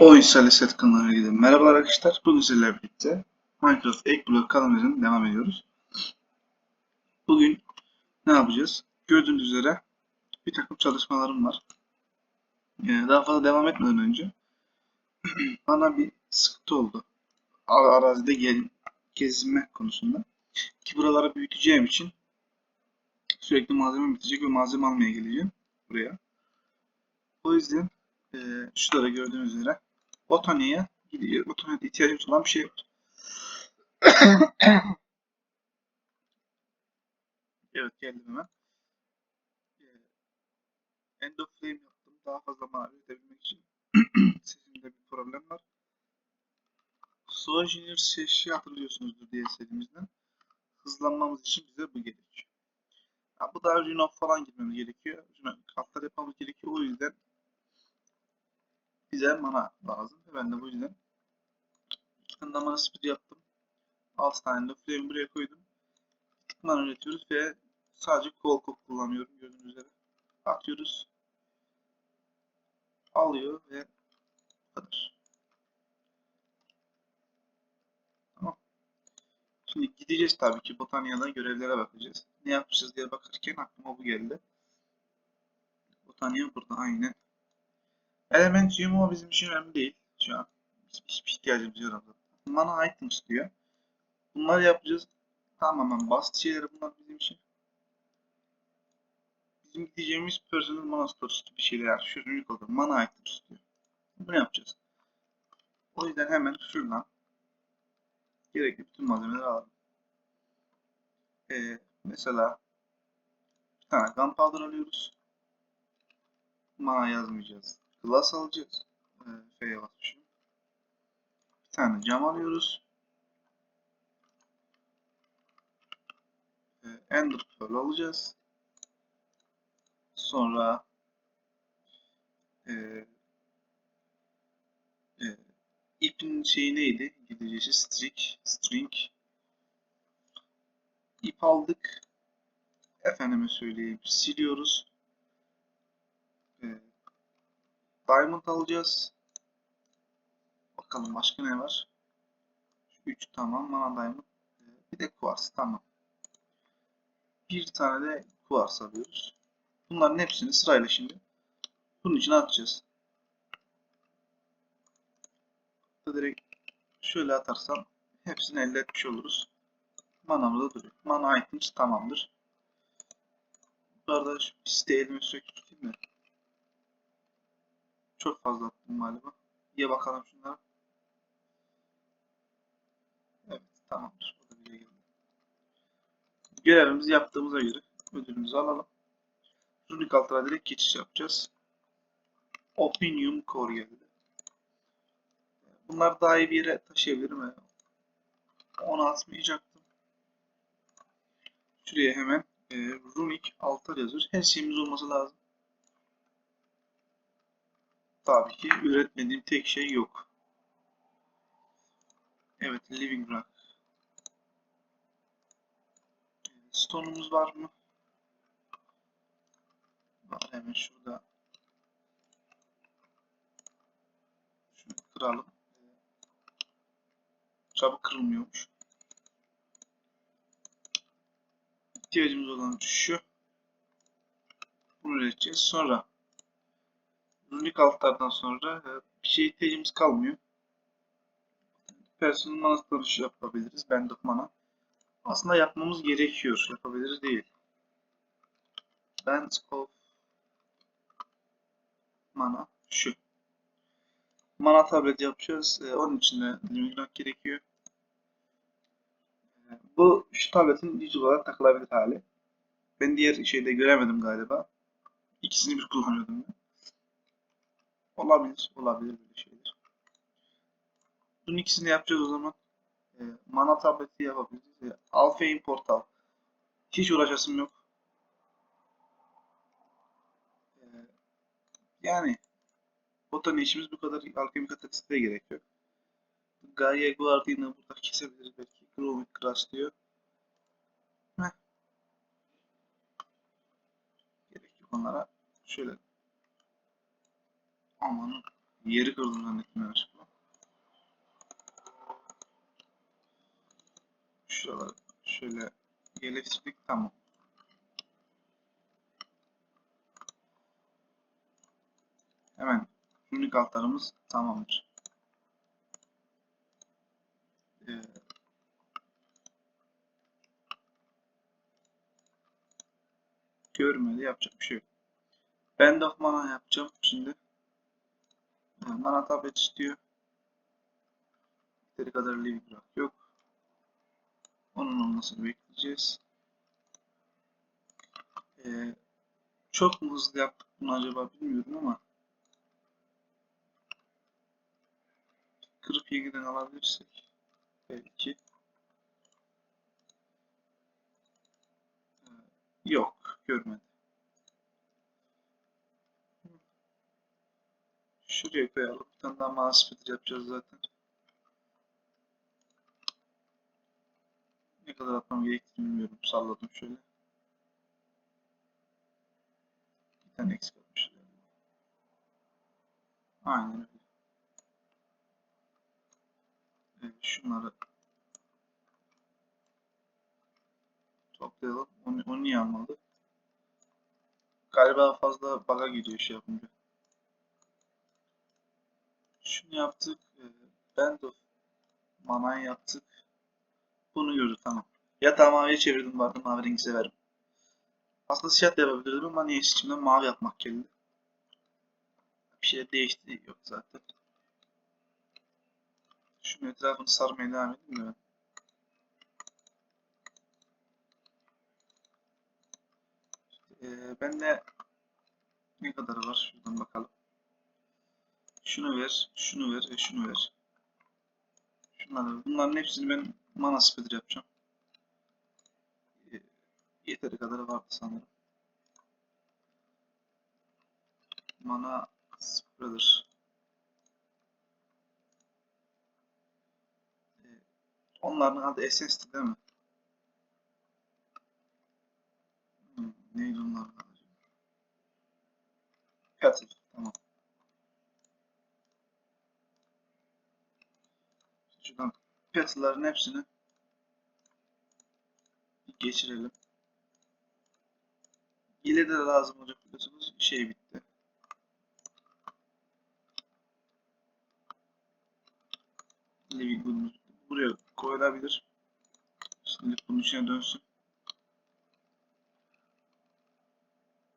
Oyun Set kanalına gidelim. Merhabalar arkadaşlar. Bugün sizlerle birlikte Minecraft Eggblock kanalımızın devam ediyoruz. Bugün ne yapacağız? Gördüğünüz üzere bir takım çalışmalarım var. Ee, daha fazla devam etmeden önce bana bir sıkıntı oldu. Ar- Arazide gel gezme konusunda. Ki buraları büyüteceğim için sürekli malzeme bitecek ve malzeme almaya geleceğim buraya. O yüzden e, şurada gördüğünüz üzere Botanya'ya gidiyor. Botanya'da ihtiyacımız olan bir şey var. evet geldim hemen. Ee, End of Flame yaptım. Daha fazla mavi edebilmek için. Sesimde bir problem var. Engineer seçi hatırlıyorsunuzdur diye serimizden. Hızlanmamız için bize bu gerekiyor. Ya bu da Rune falan girmemiz gerekiyor. Rune kartlar yapmamız gerekiyor. O yüzden bize mana lazım. Ben de bu yüzden iki tane mana speed yaptım. 6 tane de flame buraya koydum. Mana üretiyoruz ve sadece kop kullanıyorum gördüğünüz üzere. Atıyoruz. Alıyor ve kadar. Tamam. Şimdi gideceğiz tabii ki Botanya'da görevlere bakacağız. Ne yapmışız diye bakarken aklıma bu geldi. Botanya burada aynen. Element Yumo bizim için önemli değil şu an. Hiçbir ihtiyacımız yok. Mana items diyor. Bunları yapacağız. Tamamen basit şeyler bunlar bizim için. Bizim gideceğimiz personal mana storage gibi şeyler. Şu ürünlük olarak mana items diyor. Bunu yapacağız. O yüzden hemen şuradan gerekli bütün malzemeleri alalım. Ee, mesela bir tane gunpowder alıyoruz. Mana yazmayacağız. Glass alacağız. Ee, F'ye basmışım. Bir tane cam alıyoruz. Ee, Ender Pearl alacağız. Sonra e, e, ipin şeyi neydi? İngilizcesi string. String. İp aldık. Efendime söyleyeyim. Siliyoruz. E, Diamond alacağız. Bakalım başka ne var? 3 tamam. Mana Diamond. Bir de Quartz tamam. Bir tane de Quartz alıyoruz. Bunların hepsini sırayla şimdi bunun içine atacağız. Direkt şöyle atarsam hepsini elde etmiş oluruz. Manamız da duruyor. Mana items tamamdır. Bu arada şu site elime sürekli tutayım da. Çok fazla attım galiba. İyi bakalım şunlara. Evet tamamdır. Burada bir geldi. Görevimizi yaptığımıza göre ödülümüzü alalım. Runik altına direkt geçiş yapacağız. Opinion Core geldi. Bunlar daha iyi bir yere taşıyabilirim. Onu atmayacaktım. Şuraya hemen e, Runic altar yazıyoruz. Her şeyimiz olması lazım. Tabii ki üretmediğim tek şey yok. Evet, Living Rock. Stone'umuz var mı? Var hemen şurada. Şunu kıralım. Çabuk kırılmıyormuş. İhtiyacımız olan şu. Bunu üreteceğiz. Sonra runik altlardan sonra e, bir şeye ihtiyacımız kalmıyor. Personel mana storage yapabiliriz. Of mana. Aslında yapmamız gerekiyor. Yapabiliriz değil. Band of mana şu. Mana tablet yapacağız. Ee, onun için de limitmak gerekiyor. Ee, bu şu tabletin düz olarak takılabilir hali. Ben diğer şeyde göremedim galiba. İkisini bir kullanıyordum ben. Olabilir, olabilir böyle şeyler. Bunun ikisini yapacağız o zaman. Ee, mana tableti yapabiliriz. Ee, Alpha import al. Hiç uğraşasım yok. Ee, yani Botan işimiz bu kadar alkemi kataksite gerek yok. Gaia Guardian'ı burada kesebiliriz belki. Chromic Crash diyor. Heh. Gerek yok onlara. Şöyle. Amanın. Yeri kırdım zannettim yanlışlıkla. Şuraları şöyle yerleştirdik tamam. Hemen günlük altlarımız tamamdır. Ee, görmedi yapacak bir şey yok. Band of mana yapacağım şimdi. Mana tablet istiyor. Yeteri kadar living rock yok. Onun olmasını bekleyeceğiz. Ee, çok mu hızlı yaptık bunu acaba bilmiyorum ama kırıp yeniden alabilirsek belki Ee, yok görmedim. Şuraya koyalım. Bir tane daha mouse speed yapacağız zaten. Ne kadar atmam gerektiğini bilmiyorum. Salladım şöyle. Bir tane eksik atmış. Aynen öyle. Evet, şunları toplayalım. Onu, onu niye almadı? Galiba fazla bug'a gidiyor şey yapınca. Şunu yaptık. E, Band of Mana'yı yaptık. Bunu gördük tamam. Yatağı maviye çevirdim vardı mavi rengi severim. Aslında siyah da yapabilirdim ama niye içimden mavi yapmak geldi. Bir şey değişti yok zaten. Şunun etrafını sarmaya devam edeyim de ben. Ee, ben de ne kadarı var? Şuradan bakalım. Şunu ver, şunu ver ve şunu ver. Şunları, bunların hepsini ben mana speeder yapacağım. Ee, yeteri kadarı vardı sanırım. Mana speeder. Ee, onların adı Essence'ti değil mi? Hmm, neydi onların adı? Petal, petal'ların hepsini geçirelim. İle de lazım olacak biliyorsunuz. Şey bitti. Living buraya koyulabilir. Şimdi bunun içine dönsün.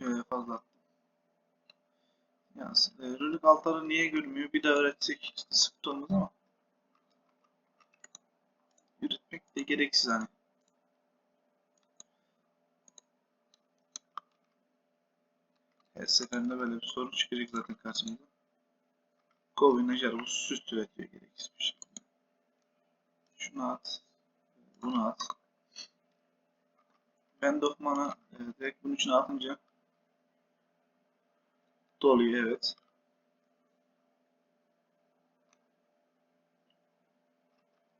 Ee, fazla attım. Yani, e, runik altları niye görmüyor? Bir de öğretsek işte sıkıntı olmaz ama de gereksiz hani. Her seferinde böyle bir sorun çıkacak zaten karşımıza. Kovin Ajar bu süs üretiyor gereksiz bir şey. Şunu at. Bunu at. Band of Mana e, direkt bunun içine atınca doluyor evet.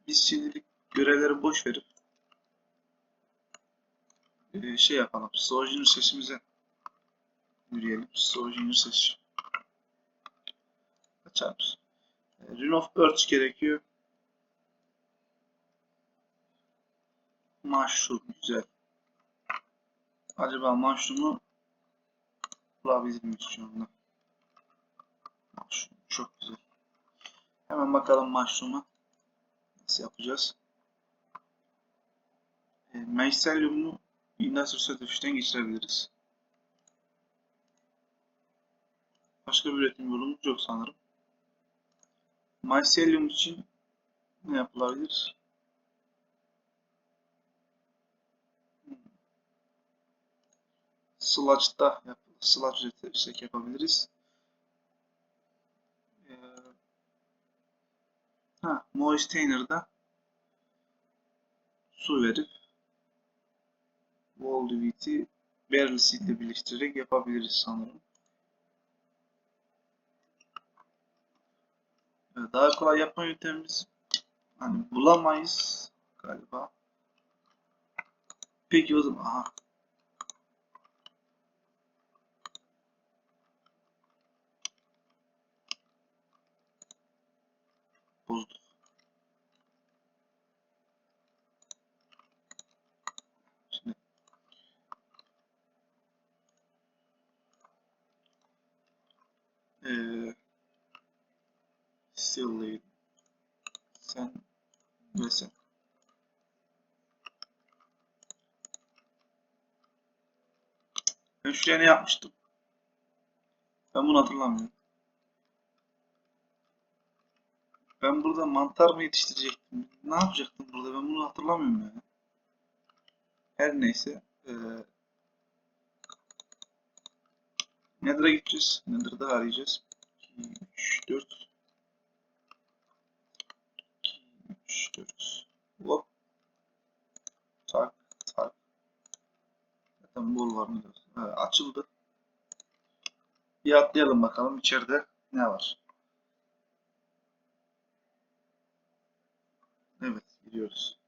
Biz şimdilik görevleri boş verip e, şey yapalım. Sojourner sesimize yürüyelim. Sojourner ses. Açarız. E, Rune of Earth gerekiyor. Mushroom güzel. Acaba mushroom'u bulabilir miyiz şu anda? Mushroom çok güzel. Hemen bakalım mushroom'a. Nasıl yapacağız? E, Mycelium'u Industrial Certificate'den geçirebiliriz. Başka bir üretim yolumuz yok sanırım. Mycelium için ne yapılabilir? Sludge'da yap sludge üretirsek yapabiliriz. Ee, ha, Moistainer'da su verip Wheat'i Barrel Seed ile birleştirerek yapabiliriz sanırım. Daha kolay yapma yöntemimiz hani bulamayız galiba. Peki o zaman aha Silly. Ben şuraya ne yapmıştım? Ben bunu hatırlamıyorum. Ben burada mantar mı yetiştirecektim? Ne yapacaktım burada? Ben bunu hatırlamıyorum yani. Her neyse. Ee, Nether'a gideceğiz. Nether'da arayacağız. 2, 3, 4. 2, 3, 4. Hop. Tak, tak. Zaten bol var mı? Açıldı. Bir atlayalım bakalım içeride ne var. Evet, gidiyoruz.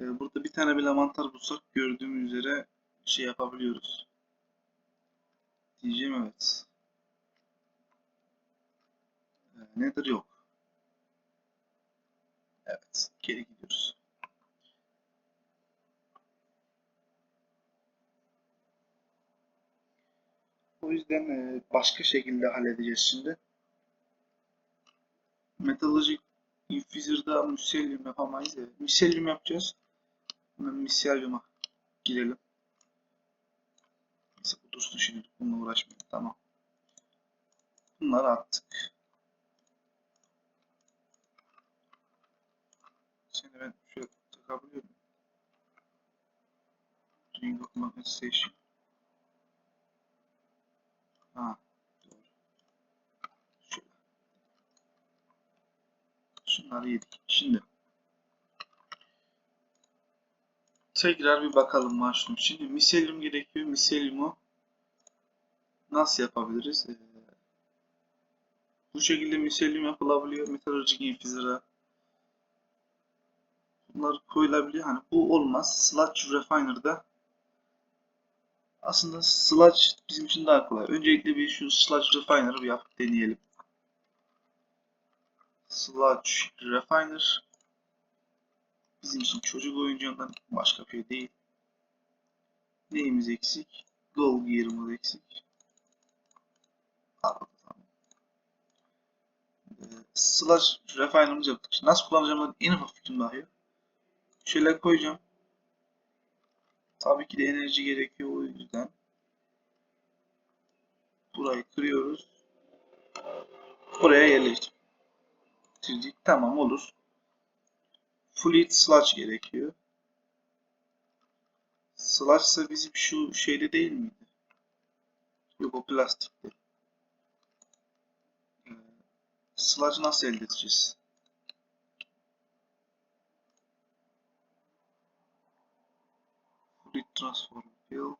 Ee, Burada bir tane bile mantar bulsak gördüğüm üzere şey yapabiliyoruz. Diyeceğim evet. Nedir yok. Evet, geri gidiyoruz. O yüzden e, başka şekilde halledeceğiz şimdi. Metallurgic Infuser'da miselyum yapamayız ya. Miselyum yapacağız. Hemen miselyuma girelim. Neyse bu dursun şimdi. Bununla uğraşmayalım. Tamam. Bunları attık. Seni ben muyum? Ring of Magnetization. Ha, doğru. Şöyle. Şunları yedik. Şimdi tekrar bir bakalım mushroom. Şimdi miselyum gerekiyor. Miselyumu nasıl yapabiliriz? Ee, bu şekilde miselyum yapılabiliyor. Metallurgic infuser'a bunlar koyulabiliyor. Hani bu olmaz. Sludge Refiner'da aslında sludge bizim için daha kolay. Öncelikle bir şu sludge refiner'ı yapıp deneyelim. Sludge refiner bizim için çocuk oyuncağından başka bir şey değil. Neyimiz eksik? Gold gear'ımız eksik. Tamam. Ee, sludge refiner'ımızı yaptık. Nasıl kullanacağımdan en ufak fikrim dahi yok. Şöyle koyacağım. Tabii ki de enerji gerekiyor o yüzden. Burayı kırıyoruz. Buraya yerleştirdik. Tamam olur. Fluid sludge gerekiyor. Sludge ise bizim şu şeyde değil miydi? Yok o plastikti. Ee, sludge nasıl elde edeceğiz? Fluid transform field.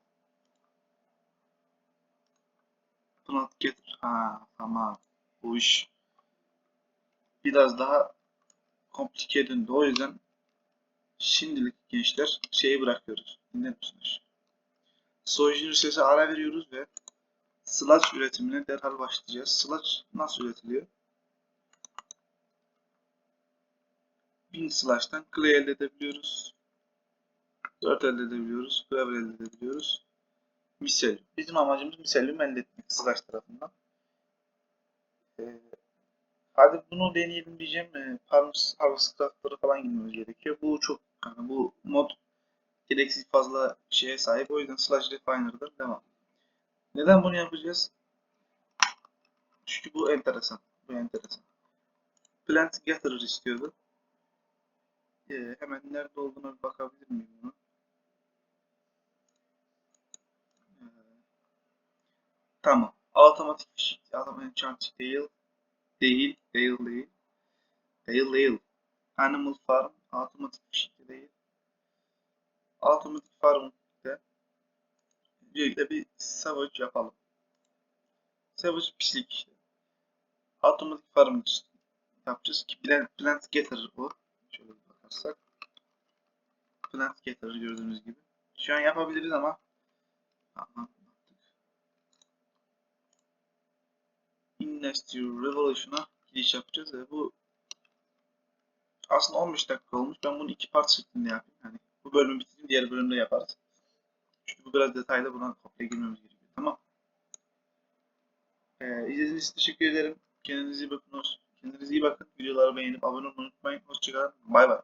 Plant getir. Ha tamam. Bu iş biraz daha komplike. O yüzden şimdilik gençler şeyi bırakıyoruz. Dinler misiniz? Soyucu sesi ara veriyoruz ve sludge üretimine derhal başlayacağız. Sludge nasıl üretiliyor? 1000 sludge'dan clay elde edebiliyoruz. 4 elde edebiliyoruz. Gravel elde edebiliyoruz. Miselyum. Bizim amacımız miselyum elde etmek sludge tarafından. Ee, hadi bunu deneyelim diyeceğim. Ee, Farms Harvest Craft'lara falan girmemiz gerekiyor. Bu çok yani bu mod gereksiz fazla şeye sahip. O yüzden Sludge Refiner'da devam. Neden bunu yapacağız? Çünkü bu enteresan. Bu enteresan. Plant Gatherer istiyordu. Ee, hemen nerede olduğuna bakabilir miyim bunu? Tamam. Automatik enchanted değil. Değil. Değil değil. Değil değil. Animal Farm. Automatik fişik değil. Automatik Farm'da öncelikle bir savage yapalım. Savage pislik işte. Farm yapacağız ki plant, plant Getter bu. Şöyle bakarsak. Plant Getter gördüğünüz gibi. Şu an yapabiliriz ama Industrial Revolution'a giriş yapacağız ve bu aslında 15 dakika olmuş. Ben bunu iki part şeklinde yapayım. Yani bu bölümü bitireyim, diğer bölümde yaparız. Çünkü bu biraz detaylı buna kopya girmemiz gerekiyor. Tamam. Ee, izlediğiniz için teşekkür ederim. Kendinize iyi bakın. Kendinize iyi bakın. Videoları beğenip abone olmayı unutmayın. Hoşçakalın. Bay bay.